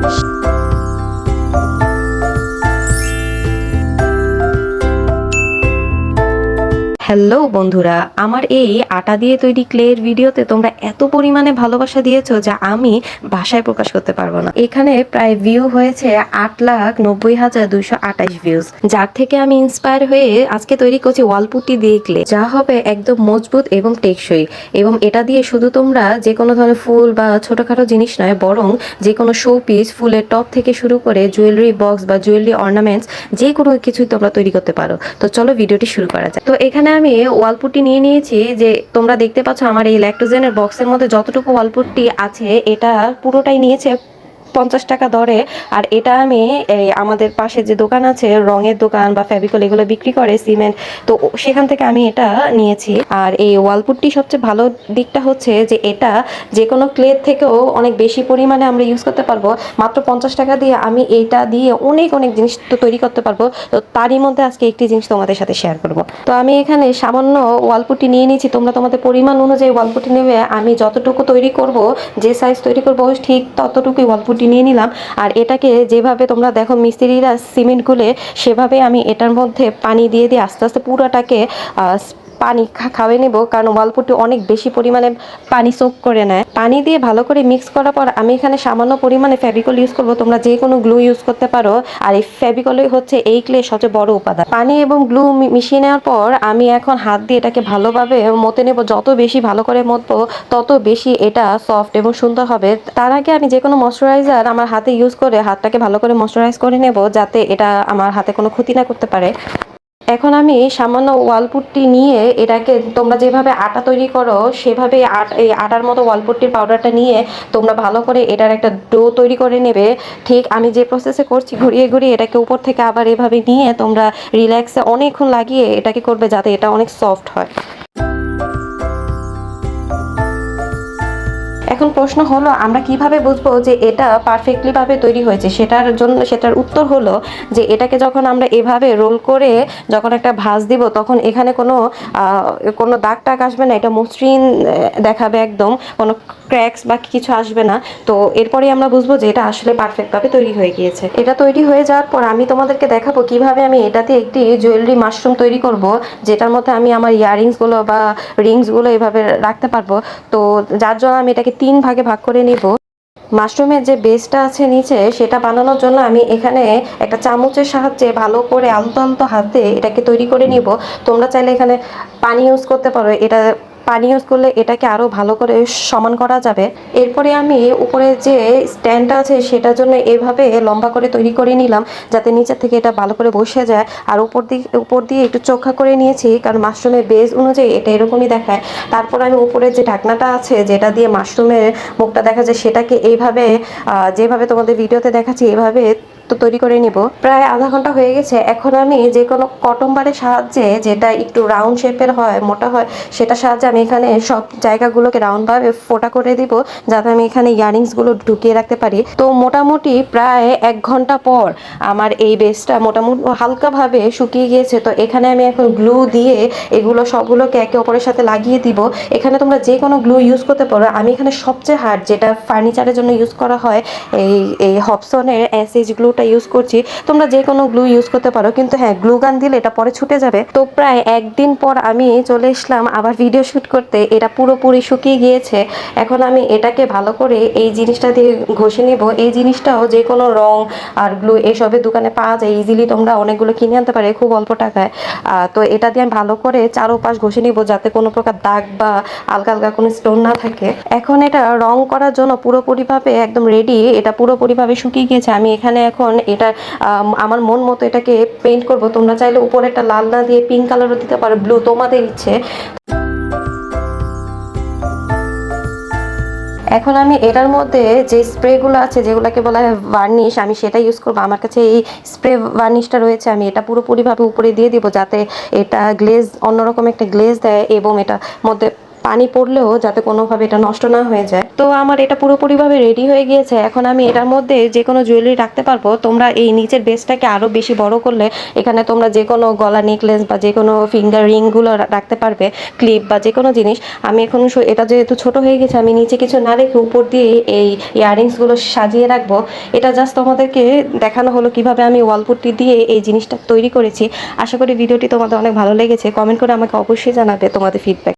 Bye. Hello বন্ধুরা, আমার এই আটা দিয়ে তৈরি ক্লের ভিডিওতে তোমরা এত পরিমাণে ভালোবাসা দিয়েছ যা আমি ভাষায় প্রকাশ করতে পারব না। এখানে প্রায় ভিউ হয়েছে আট লাখ নব্বই হাজার দুইশো আঠাশ ভিউজ যার থেকে আমি ইন্সপায়ার হয়ে আজকে তৈরি করছি ওয়ালপুটি দিয়ে ক্লে, যা হবে একদম মজবুত এবং টেকসই। এবং এটা দিয়ে শুধু তোমরা যে কোনো ধরনের ফুল বা ছোটখাটো জিনিস নয়, বরং যে কোনো শো পিস ফুলের টপ থেকে শুরু করে জুয়েলারি বক্স বা জুয়েলারি অর্নামেন্টস যে কোনো কিছুই তোমরা তৈরি করতে পারো। তো চলো ভিডিওটি শুরু করা যায় তো এখানে আমি ওয়ালপুটি নিয়ে নিয়েছি যে তোমরা দেখতে পাচ্ছ আমার এই ল্যাক্টোজেনের বক্সের মধ্যে যতটুকু ওয়ালপুটি আছে, এটা পুরোটাই নিয়েছে পঞ্চাশ টাকা দরে। আর এটা আমি আমাদের পাশে যে দোকান আছে, রঙের দোকান বা ফেভিকল এগুলো বিক্রি করে সিমেন্ট তো সেখান থেকে আমি এটা নিয়েছি। আর এই ওয়ালপুটটি সবচেয়ে ভালো দিকটা হচ্ছে যে এটা যে কোনো ক্লের থেকেও অনেক বেশি পরিমাণে আমরা ইউজ করতে পারব। মাত্র পঞ্চাশ টাকা দিয়ে আমি এটা দিয়ে অনেক অনেক জিনিস তো তৈরি করতে পারব। তো তারই মধ্যে আজকে একটি জিনিস তোমাদের সাথে শেয়ার করব। তো আমি এখানে সামান্য ওয়ালপুটি নিয়ে নিয়েছি। তোমরা তোমাদের পরিমাণ অনুযায়ী ওয়ালপুটি নেবে। আমি যতটুকু তৈরি করব, যে সাইজ তৈরি করব, ঠিক ততটুকুই ওয়ালপুটি নিয়ে নিলাম। আর এটাকে যেভাবে তোমরা দেখো মিস্ত্রিরা সিমেন্ট খুলে সেভাবে আমি এটার মধ্যে পানি দিয়ে দিয়ে আস্তে আস্তে পুরাটাকে পানি খা- খাওয়ে নেব, কারণ ওয়ালপুটি অনেক বেশি পরিমাণে পানি সোক করে নেয়। পানি দিয়ে ভালো করে মিক্স করার পর আমি এখানে সামান্য পরিমাণে ফেভিকল ইউজ করব, তোমরা যে কোনো গ্লু ইউজ করতে পারো। আর এই ফেভিকলই হচ্ছে এই ক্লে সবচেয়ে বড় উপাদান। পানি এবং গ্লু মিশিয়ে নেওয়ার পর আমি এখন হাত দিয়ে এটাকে ভালোভাবে মতে নেব। যত বেশি ভালো করে মতবো তত বেশি এটা সফট এবং সুন্দর হবে। তার আগে আমি যে কোনো ময়শ্চারাইজার আমার হাতে ইউজ করে হাতটাকে ভালো করে ময়শ্চারাইজ করে নেব, যাতে এটা আমার হাতে কোনো ক্ষতি না করতে পারে। এখন আমি সামান্য ওয়ালপুটটি নিয়ে এটাকে তোমরা যেভাবে আটা তৈরি করো, সেভাবে এই আটার মতো ওয়ালপুট্টির পাউডারটা নিয়ে তোমরা ভালো করে এটার একটা ডো তৈরি করে নেবে। ঠিক আমি যে প্রসেসে করছি, ঘুরিয়ে ঘুরিয়ে এটাকে উপর থেকে আবার এভাবে নিয়ে তোমরা রিল্যাক্সে অনেকক্ষণ লাগিয়ে এটাকে করবে যাতে এটা অনেক সফট হয়। এখন প্রশ্ন হলো, আমরা কীভাবে বুঝব যে এটা পারফেক্টলি ভাবে তৈরি হয়েছে? সেটার জন্য, সেটার উত্তর হলো যে এটাকে যখন আমরা এভাবে রোল করে যখন একটা ভাঁজ দিব, তখন এখানে কোনো কোনো দাগ টাগ আসবে না, এটা মসৃণ দেখাবে একদম, কোনো ক্র্যাকস বা কিছু আসবে না। তো এরপরে আমরা বুঝব যে এটা আসলে পারফেক্ট ভাবে তৈরি হয়ে গিয়েছে। এটা তৈরি হয়ে যাওয়ার পর আমি তোমাদেরকে দেখাবো কীভাবে আমি এটাতে একটি জুয়েলারি মাশরুম তৈরি করব, যেটার মধ্যে আমি আমার ইয়ারিংসগুলো বা রিংসগুলো এভাবে রাখতে পারব। তো যার জন্য আমি এটাকে তিন ভাগে ভাগ করে নিব। মাশরুমের যে বেসটা আছে নিচে, সেটা বানানোর জন্য আমি এখানে একটা চামচের সাহায্যে ভালো করে আলতো আলতো হাতে এটাকে তৈরি করে নিব। তোমরা চাইলে এখানে পানি ইউজ করতে পারো। এটা পানি ইউজ করলে এটাকে আরও ভালো করে সমান করা যাবে। এরপরে আমি উপরে যে স্ট্যান্ডটা আছে সেটার জন্য এভাবে লম্বা করে তৈরি করে নিলাম, যাতে নিচের থেকে এটা ভালো করে বসে যায়। আর উপর দিকে, উপর দিয়ে একটু চোখা করে নিয়েছি, কারণ মাশরুমের বেজ অনুযায়ী এটা এরকমই দেখায়। তারপর আমি উপরে যে ঢাকনাটা আছে, যেটা দিয়ে মাশরুমের মুখটা দেখা যায়, সেটাকে এইভাবে যেভাবে তোমাদের ভিডিওতে দেখাচ্ছি এইভাবে তো তৈরি করে নিব। প্রায় আধা ঘণ্টা হয়ে গেছে। এখন আমি যে কোনো কটন বারের সাহায্যে যেটা একটু রাউন্ড শেপের হয়, মোটা হয়, সেটার সাহায্যে আমি এখানে সব জায়গাগুলোকে রাউন্ডভাবে ফোটা করে দিব, যাতে আমি এখানে ইয়ারিংসগুলো ঢুকিয়ে রাখতে পারি। তো মোটামুটি প্রায় এক ঘণ্টা পর আমার এই বেসটা মোটামুটি হালকাভাবে শুকিয়ে গিয়েছে। তো এখানে আমি এখন গ্লু দিয়ে এগুলো সবগুলোকে একে অপরের সাথে লাগিয়ে দিব। এখানে তোমরা যে কোনো গ্লু ইউজ করতে পারো। আমি এখানে সবচেয়ে হার্ড যেটা ফার্নিচারের জন্য ইউজ করা হয়, এই এই হপসনের অ্যাসেজ গ্লুটা ইউজ করছি, তোমরা যে কোনো গ্লু ইউজ করতে পারো, কিন্তু হ্যাঁ গ্লু গান দিলে এটা পরে ছুটে যাবে। তো প্রায় একদিন পর আমি চলে এসলাম আবার ভিডিও শুট করতে, এটা পুরোপুরি শুকিয়ে গিয়েছে। এখন আমি এটাকে ভালো করে এই জিনিসটা দিয়ে ঘষে নিব। এই জিনিসটাও যে কোনো রং আর গ্লু এসবের দোকানে পাওয়া যায় ইজিলি তোমরা অনেকগুলো কিনে আনতে পারে, খুব অল্প টাকায়। তো এটা দিয়ে আমি ভালো করে চারোপাশ ঘষে নিব যাতে কোনো প্রকার দাগ বা আলগা আলগা কোনো স্টোন না থাকে। এখন এটা রং করার জন্য পুরোপুরিভাবে একদম রেডি এটা পুরোপুরিভাবে শুকিয়ে গিয়েছে। আমি এখানে এখন এটা আমার মন মতো এটাকে পেইন্ট করব। তোমরা চাইলে উপরে একটা লাল না দিয়ে পিঙ্ক কালারও দিতে পারো ব্লু তোমাদের ইচ্ছে। এখন আমি এটার মধ্যে যে স্প্রেগুলো আছে, যেগুলোকে বলা হয় ভার্নিশ আমি সেটা ইউজ করব। আমার কাছে এই স্প্রে ভার্নিশটা রয়েছে, আমি এটা পুরোপুরিভাবে উপরে দিয়ে দিব, যাতে এটা গ্লেজ অন্যরকম একটা গ্লেজ দেয় এবং এটা মধ্যে পানি পড়লেও যাতে কোনোভাবে এটা নষ্ট না হয়ে যায়। তো আমার এটা পুরোপুরিভাবে রেডি হয়ে গিয়েছে। এখন আমি এটার মধ্যে যে কোনো জুয়েলারি রাখতে পারব। তোমরা এই নিচের বেসটাকে আরও বেশি বড় করলে এখানে তোমরা যে কোনো গলা নেকলেস বা যে কোনো ফিঙ্গার রিংগুলো রাখতে পারবে ক্লিপ বা যে কোনো জিনিস। আমি এখন এটা যেহেতু ছোট হয়ে গেছে, আমি নিচে কিছু না রেখে উপর দিয়ে এই ইয়াররিংসগুলো সাজিয়ে রাখব। এটা জাস্ট তোমাদেরকে দেখানো হলো কীভাবে আমি ওয়ালপুট্টি দিয়ে এই জিনিসটা তৈরি করেছি। আশা করি ভিডিওটি তোমাদের অনেক ভালো লেগেছে। কমেন্ট করে আমাকে অবশ্যই জানাবে তোমাদের ফিডব্যাক